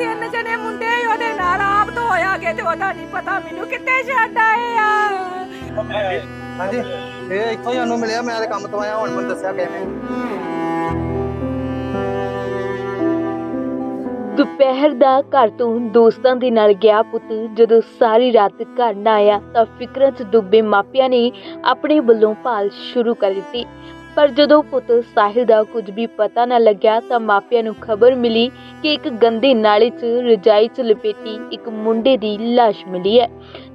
ਤਿੰਨ ਜਣੇ ਮੁੰਡੇ ਉਹਦੇ ਨਾਲ ਆਪ ਤੋਂ ਹੋਇਆ ਕਿ ਤੇ ਉਹਦਾ ਨਹੀਂ ਪਤਾ ਮੈਨੂੰ ਕਿੱਥੇ ਛੱਡ ਆਏ ਆ। ਹਾਂਜੀ ਇਹ ਇੱਥੋਂ ਹੀ ਸਾਨੂੰ ਮਿਲਿਆ ਮੈਂ ਤੇ ਕੰਮ ਤੋਂ ਆਇਆ ਹੁਣ ਮੈਨੂੰ ਦੱਸਿਆ ਕਿਵੇਂ ਦੁਪਹਿਰ ਦਾ ਘਰ ਤੋਂ ਦੋਸਤਾਂ ਦੇ ਨਾਲ ਗਿਆ ਪੁੱਤ। ਜਦੋਂ ਸਾਰੀ ਰਾਤ ਘਰ ਨਾ ਆਇਆ ਤਾਂ ਫਿਕਰਾਂ 'ਚ ਡੁੱਬੇ ਮਾਪਿਆਂ ਨੇ ਆਪਣੇ ਵੱਲੋਂ ਭਾਲ ਸ਼ੁਰੂ ਕਰ ਦਿੱਤੀ। ਪਰ ਜਦੋਂ ਪੁੱਤ ਸਾਹਿਲ ਦਾ ਕੁਝ ਵੀ ਪਤਾ ਨਾ ਲੱਗਿਆ ਤਾਂ ਮਾਪਿਆਂ ਨੂੰ ਖਬਰ ਮਿਲੀ ਕਿ ਇੱਕ ਗੰਦੇ ਨਾਲੇ 'ਚ, ਰਜਾਈ 'ਚ ਲਪੇਟੀ ਇੱਕ ਮੁੰਡੇ ਦੀ ਲਾਸ਼ ਮਿਲੀ ਹੈ।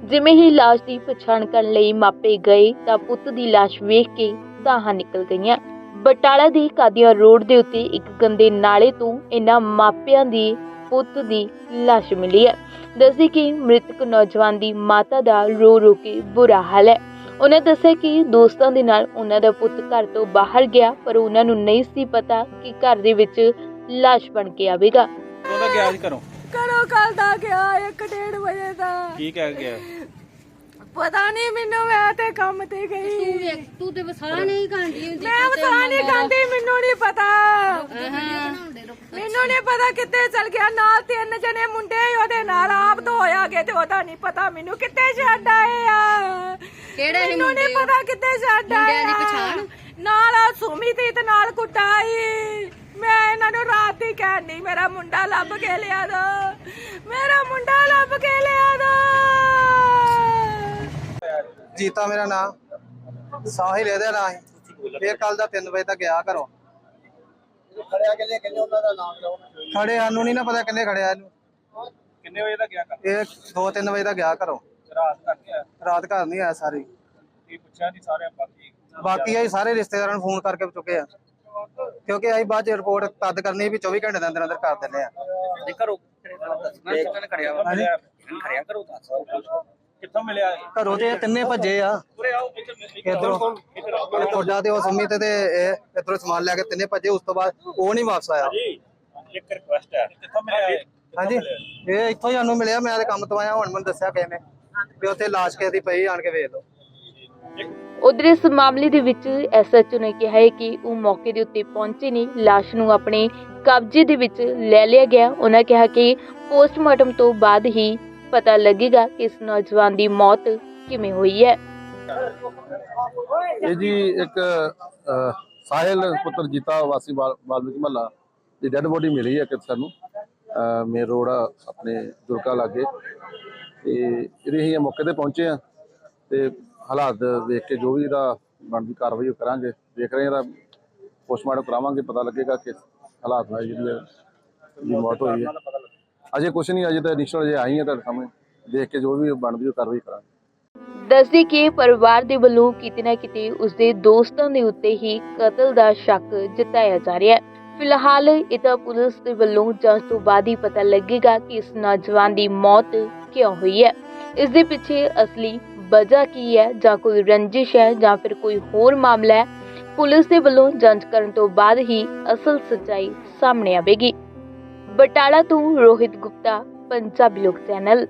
ਜਿਵੇਂ ਹੀ ਲਾਸ਼ ਦੀ ਪਛਾਣ ਕਰਨ ਲਈ ਮਾਪੇ ਗਏ ਤਾਂ ਪੁੱਤ ਦੀ ਲਾਸ਼ ਵੇਖ ਕੇ ਸਾਹਾਂ ਨਿਕਲ ਗਈਆਂ। ਬਟਾਲਾ ਦੀ ਕਾਦੀਆਂ ਰੋਡ ਦੇ ਉੱਤੇ ਇੱਕ ਗੰਦੇ ਨਾਲੇ ਤੋਂ ਇਹਨਾਂ ਮਾਪਿਆਂ ਦੀ ਪੁੱਤ ਦੀ ਲਾਸ਼ ਮਿਲੀ ਹੈ। ਦੱਸਦੀ ਕਿ ਮ੍ਰਿਤਕ ਨੌਜਵਾਨ ਦੀ ਮਾਤਾ ਦਾ ਰੋ ਰੋ ਕੇ ਬੁਰਾ ਹਾਲ ਹੈ। ਉਹਨੇ ਦੱਸਿਆ ਕਿ ਦੋਸਤਾਂ ਦੇ ਨਾਲ ਉਹਨਾਂ ਦਾ ਪੁੱਤ ਘਰ ਤੋਂ ਬਾਹਰ ਗਿਆ ਪਰ ਉਹਨਾਂ ਨੂੰ ਨਹੀਂ ਸੀ ਪਤਾ ਕਿ ਘਰ ਦੇ ਵਿੱਚ ਲਾਸ਼ ਬਣ ਕੇ ਆਵੇਗਾ। ਉਹਦਾ ਗਿਆ ਸੀ ਘਰੋਂ? ਕਰੋ ਕੱਲ ਦਾ ਗਿਆ 1:30 ਵਜੇ ਦਾ। ਕੀ ਕਹਿ ਗਿਆ? ਪਤਾ ਨਹੀਂ ਮੈਨੂੰ ਮੈਂ ਤੇ ਕੰਮ ਤੇ ਗਈ। ਤੂੰ ਤੇ ਵਸਾ ਨਹੀਂ ਖਾਂਦੀ ਹੁੰਦੀ ਮੈਂ ਵਸਾ ਨਹੀਂ ਖਾਂਦੀ ਮੈਨੂੰ ਨਹੀਂ ਪਤਾ। ਮੈਨੂੰ ਨਹੀਂ ਪਤਾ ਕਿੱਥੇ ਚਲ ਗਿਆ ਨਾਲ ਤਿੰਨ ਜਣੇ ਮੁੰਡੇ ਉਹਦੇ ਨਾਲ ਆਪ ਤੋਂ ਹੋਇਆ ਗਏ ਤੇ ਉਹਦਾ ਨਹੀਂ ਪਤਾ ਮੈਨੂੰ ਕਿੱਥੇ ਛੱਡ ਆਏ ਆ। ਕਿਹੜੇ ਸੀ ਮੈਨੂੰ ਨਹੀਂ ਮੁੰਡੇ? ਪਤਾ ਕਿੱਥੇ ਛੱਡ ਮੁੰਡਿਆਂ ਦੀ। ਪਛਾਣ? ਨਾਲ ਆ ਸੁਮੀ ਤੇ ਤੇ ਨਾਲ ਕੁੱਟਾਈ ਮੈਂ ਇਹਨਾਂ ਨੂੰ ਰਾਤ ਹੀ ਕਹਿਣੀ ਮੇਰਾ ਮੁੰਡਾ ਲੱਭ ਕੇ ਲਿਆ ਦੋ। ਮੇਰਾ ਮੁੰਡਾ ਲੱਭ ਕੇ ਲਿਆ ਦੋ। ਜੀਤਾ ਮੇਰਾ ਨਾਮ। ਸਾਹਿਲ ਇਹਦਾ ਨਾਂ ਸੀ। ਫੇਰ ਕੱਲ ਦਾ 3 ਵਜੇ ਤੱਕ ਗਿਆ ਘਰੋਂ। ਖੜਿਆ ਕਿੰਨੇ ਕਿੰਨੇ ਉਹਨਾਂ ਦਾ ਨਾਮ ਲਓ ਖੜੇ ਸਾਨੂੰ ਨਹੀਂ ਨਾ ਪਤਾ ਕਿੰਨੇ ਖੜਿਆ ਇਹਨੂੰ। ਕਿੰਨੇ ਵਜੇ ਦਾ ਗਿਆ ਇਹ 2-3 ਵਜੇ ਤੱਕ ਗਿਆ ਘਰੋਂ। ਰਾਤ ਤੱਕ ਗਿਆ ਰਾਤ ਘਰ ਨਹੀਂ ਆਇਆ ਸਾਰੀ। ਕੀ ਪੁੱਛਿਆ ਨਹੀਂ ਸਾਰੇ ਬਾਕੀ ਬਾਕੀ ਅਸੀਂ ਸਾਰੇ ਰਿਸ਼ਤੇਦਾਰਾਂ ਨੂੰ ਫੋਨ ਕਰਕੇ ਚੁੱਕੇ ਆ। ਕਿਉਂਕਿ ਅਸੀਂ ਬਾਅਦ ਚ ਰਿਪੋਰਟ ਤਦ ਕਰਨੀ ਵੀ 24 ਘੰਟੇ ਦੇ ਅੰਦਰ ਅੰਦਰ ਕਰ ਦਿੰਦੇ ਆ। ਜੇ ਘਰੋਂ ਖੜਿਆ ਕਰੋ ਦੱਸ। ਕਿੱਥੋਂ ਮਿਲਿਆ ਤੇ ਇਹ ਤਿੰਨੇ ਭੱਜੇ ਆ। ਇੱਧਰ ਤੁਹਾਡਾ ਤੇ ਉਹ ਸੰਮੀ ਤੇ ਇਹ ਇਧਰੋਂ ਸਮਾਨ ਲੈ ਕੇ ਤਿੰਨੇ ਭੱਜੇ ਉਸ ਤੋਂ ਬਾਅਦ ਉਹ ਨਹੀਂ ਵਾਪਸ ਆਇਆ। ਜੀ ਇੱਕ ਰਿਕੁਐਸਟ ਹੈ ਕਿੱਥੋਂ ਮਿਲਿਆ ਇਹ? ਹਾਂਜੀ। ਇਹ ਇੱਥੋਂ ਹੀ ਸਾਨੂੰ ਮਿਲਿਆ ਮੈਂ ਤੇ ਕੰਮ ਤੋਂ ਆਇਆ ਹੁਣ ਮੈਨੂੰ ਦੱਸਿਆ ਕਿਸੇ ਨੇ। ਵੀ ਉੱਥੇ ਲਾਸ਼ ਕਿਸੇ ਦੀ ਪਈ ਆਣ ਕੇ ਵੇਖ ਲਓ। ਉਧਰ ਇਸ ਮਾਮਲੇ ਦੇ ਵਿੱਚ ਐਸਐਚਓ ਨੇ ਕਿਹਾ ਹੈ ਕਿ ਉਹ ਮੌਕੇ ਦੇ ਉੱਤੇ ਪਹੁੰਚੇ ਨੇ ਲਾਸ਼ ਨੂੰ ਆਪਣੇ ਕਬਜ਼ੇ ਦੇ ਵਿੱਚ ਲੈ ਲਿਆ ਗਿਆ। ਉਹਨਾਂ ਕਿਹਾ ਕਿ ਪੋਸਟਮਾਰਟਮ ਤੋਂ ਬਾਅਦ ਹੀ ਪਤਾ ਲੱਗੇਗਾ ਕਿ ਇਸ ਨੌਜਵਾਨ ਦੀ ਮੌਤ ਕਿਵੇਂ ਹੋਈ ਹੈ। ਇਹ ਜੀ ਇੱਕ ਅਹ, ਸਾਹਿਲ ਪੁੱਤਰ ਜੀਤਾ ਵਾਸੀ ਵਾਲ- ਵਾਲਮੀਕ ਮਹੱਲਾ ਦੀ ਡੈੱਡ ਬੋਡੀ ਮਿਲੀ ਹੈ ਕਿ ਸਾਨੂੰ। ਮੇਨ ਰੋਡ ਆਪਣੇ ਦੁਰਗਾ ਲਾਗੇ। ਤੇ ਇਹਦੇ ਅਸੀਂ ਮੌਕੇ ਤੇ ਪਹੁੰਚੇ ਆ ਤੇ ਹਾਲਾਤ ਦੇਖ ਕੇ ਜੋ ਵੀ ਇਹਦਾ ਬਣਦੀ ਕਾਰਵਾਈ ਉਹ ਕਰਾਂਗੇ। ਦੇਖ ਰਹੇ ਇਹਦਾ ਪੋਸਟਮਾਰਟਮ ਕਰਾਵਾਂਗੇ, ਪਤਾ ਲੱਗੇਗਾ ਕਿ ਹਾਲਾਤ ਨਾਲ ਜਿਹੜੀ ਮੌਤ ਹੋਈ ਹੈ। ਅਜੇ ਕੁਝ ਨਹੀਂ, ਅਜੇ ਤਾਂ ਇਨੀਸ਼ੀਅਲ ਜੇ ਆਈ ਹੈ ਤੁਹਾਡੇ ਸਾਹਮਣੇ। ਦੇਖ ਕੇ ਜੋ ਵੀ ਬਣਦੀ ਉਹ ਕਾਰਵਾਈ ਕਰਾਂਗੇ। ਦੱਸਦੀ ਕਿ ਪਰਿਵਾਰ ਦੇ ਵੱਲੋਂ ਕਿਤੇ ਨਾ ਕਿਤੇ ਉਸਦੇ ਦੋਸਤਾਂ ਦੇ ਉੱਤੇ ਹੀ ਕਤਲ ਦਾ ਸ਼ੱਕ ਜਤਾਇਆ ਜਾ ਰਿਹਾ ਹੈ। ਫਿਲਹਾਲ ਇਹ ਤਾਂ ਪੁਲਿਸ ਦੇ ਵੱਲੋਂ ਜਾਂਚ ਤੋਂ ਬਾਅਦ ਹੀ ਪਤਾ ਲੱਗੇਗਾ ਕਿ ਇਸ ਨੌਜਵਾਨ ਦੀ ਮੌਤ ਕਿਉਂ ਹੋਈ ਹੈ? ਇਸ ਦੇ ਪਿੱਛੇ ਅਸਲੀ ਵਜ੍ਹਾ ਕੀ ਹੈ ਜਾਂ ਕੋਈ ਰੰਜਿਸ਼ ਹੈ ਜਾਂ ਫਿਰ ਕੋਈ ਹੋਰ ਮਾਮਲਾ ਹੈ? ਪੁਲਿਸ ਦੇ ਵੱਲੋਂ ਜਾਂਚ ਕਰਨ ਤੋਂ ਬਾਅਦ ਹੀ ਅਸਲ ਸੱਚਾਈ ਸਾਹਮਣੇ ਆਵੇਗੀ। ਬਟਾਲਾ ਤੋਂ ਰੋਹਿਤ ਗੁਪਤਾ, ਪੰਜਾਬੀ ਲੋਕ ਚੈਨਲ।